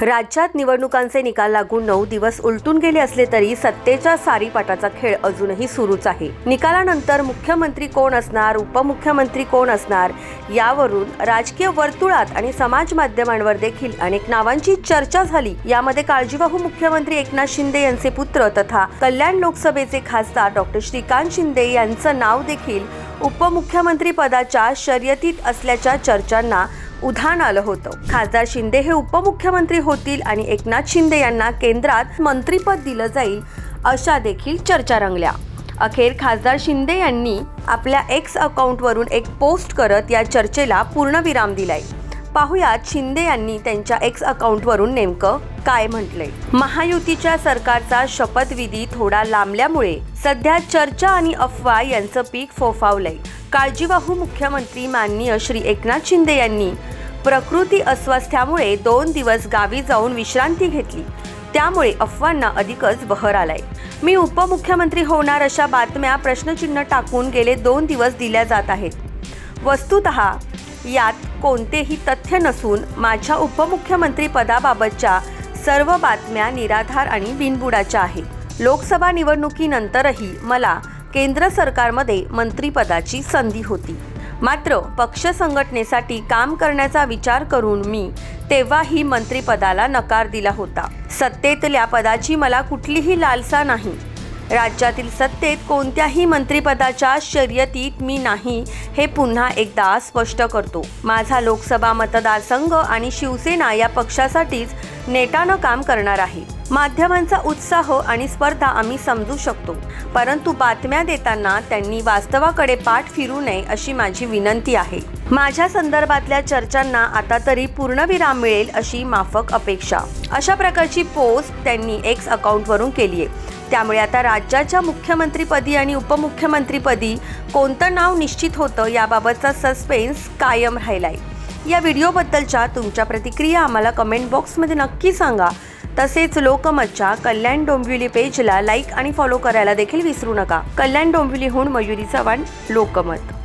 राज्यात निवडणुकांचे निकाल लागून नऊ दिवस उलटून गेले असले तरी सत्तेच्या सारीपाटाचा खेळ अजूनही सुरूच आहे. निकालानंतर मुख्यमंत्री कोण असणार उपमुख्यमंत्री कोण असणार यावरून राजकीय वर्तुळात आणि समाज माध्यमांवर देखील अनेक नावांची चर्चा झाली. यामध्ये काळजीवाहू मुख्यमंत्री एकनाथ शिंदे यांचे पुत्र तथा कल्याण लोकसभेचे खासदार डॉक्टर श्रीकांत शिंदे यांचं नाव देखील उपमुख्यमंत्री पदाच्या शर्यतीत असल्याच्या चर्चांना उधाण आलं होतं. खासदार शिंदे हे उपमुख्यमंत्री होतील आणि एकनाथ शिंदे यांना केंद्रात मंत्रीपद दिलं जाईल अशा देखील चर्चा रंगल्या. अखेर खासदार शिंदे यांनी आपल्या एक्स अकाउंटवरून एक पोस्ट करत या चर्चेला पूर्णविराम दिलाय. पाहुयात शिंदे यांनी त्यांच्या एक्स अकाउंटवरून नेमकं काय म्हटलंय. महायुतीच्या सरकारचा शपथविधी थोडा लांबल्यामुळे सध्या चर्चा आणि अफवा यांचं पीक फोफावलंय. काळजीवाहू मुख्यमंत्री माननीय श्री एकनाथ शिंदे यांनी प्रकृती अस्वास्थ्यामुळे दोन दिवस गावी जाऊन विश्रांती घेतली. त्यामुळे अफवांना अधिकच बहर आलाय. मी उपमुख्यमंत्री होणार अशा बातम्या प्रश्नचिन्ह टाकून गेले दोन दिवस दिल्या जात आहेत. वस्तुत यात कोणतेही तथ्य नसून माझ्या उपमुख्यमंत्री पदाबाबतच्या सर्व बातम्या निराधार आणि बिनबुडाच्या आहेत. लोकसभा निवडणुकीनंतरही मला केंद्र सरकारमध्ये मंत्रीपदाची संधी होती. मात्र पक्ष संघटनेसाठी काम करण्याचा विचार करून मी तेव्हाही मंत्रिपदाला नकार दिला होता. सत्तेतल्या पदाची मला कुठलीही लालसा नाही. राज्यातील सत्तेत कोणत्याही मंत्रिपदाच्या शर्यतीत मी नाही हे पुन्हा एकदा स्पष्ट करतो. माझा लोकसभा मतदारसंघ आणि शिवसेना या पक्षासाठीच नेटानं काम करणार आहे. माध्यमांचा उत्साह आणि स्पर्धा आम्ही समजू शकतो. परंतु बातम्या देताना त्यांनी वास्तवाकडे पाठ फिरू नये अशी माझी विनंती आहे. माझ्या संदर्भातल्या चर्चांना आता तरी पूर्णविराम मिळेल अशी माफक अपेक्षा. अशा प्रकारची पोस्ट त्यांनी एक्स अकाउंटवरून केली आहे. त्यामुळे आता राज्याच्या मुख्यमंत्रीपदी आणि उपमुख्यमंत्रीपदी कोणतं नाव निश्चित होतं याबाबतचा सस्पेन्स कायम राहिलाय. या व्हिडिओबद्दलच्या तुमच्या प्रतिक्रिया आम्हाला कमेंट बॉक्समध्ये नक्की सांगा. तसेच लोकमतच्या कल्याण डोंबिवली पेजला लाईक आणि फॉलो करायला देखील विसरू नका. कल्याण डोंबिवलीहून मयुरी चव्हाण लोकमत.